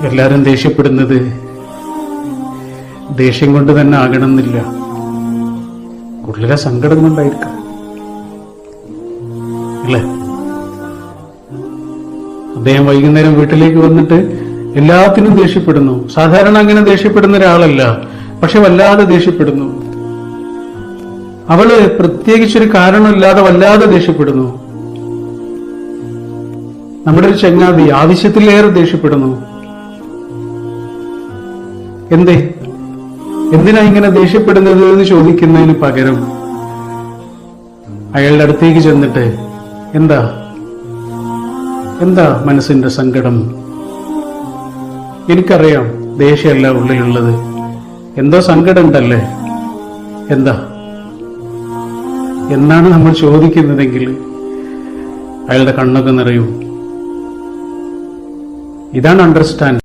എല്ലാരും ദേഷ്യപ്പെടുന്നത് ദേഷ്യം കൊണ്ട് തന്നെ ആകണമെന്നില്ല. ഉള്ളിലെ സങ്കടം കൊണ്ടായിരിക്കാം. അല്ലേ? അദ്ദേഹം വൈകുന്നേരം വീട്ടിലേക്ക് വന്നിട്ട് എല്ലാത്തിനും ദേഷ്യപ്പെടുന്നു. സാധാരണ അങ്ങനെ ദേഷ്യപ്പെടുന്ന ഒരാളല്ല പക്ഷെ വല്ലാതെ ദേഷ്യപ്പെടുന്നു. അവൾ പ്രത്യേകിച്ചൊരു കാരണമില്ലാതെ വല്ലാതെ ദേഷ്യപ്പെടുന്നു. നമ്മുടെ ഒരു ചങ്ങാതി ആവശ്യത്തിലേറെ ദേഷ്യപ്പെടുന്നു. എന്തേ? എന്തിനാ ഇങ്ങനെ ദേഷ്യപ്പെടുന്നത് എന്ന് ചോദിക്കുന്നതിന് പകരം അയാളുടെ അടുത്തേക്ക് ചെന്നിട്ട് എന്താ? എന്താ മനസ്സിന്റെ സങ്കടം? എനിക്കറിയാം ദേഷ്യമല്ല ഉള്ളിലുള്ളത്. എന്തോ സങ്കടം ഉണ്ടല്ലേ എന്താ? എന്നാണ് നമ്മൾ ചോദിക്കുന്നതെങ്കിൽ അയാളുടെ കണ്ണൊക്കെ നിറയും. ഇതാണ് അണ്ടർസ്റ്റാൻഡ്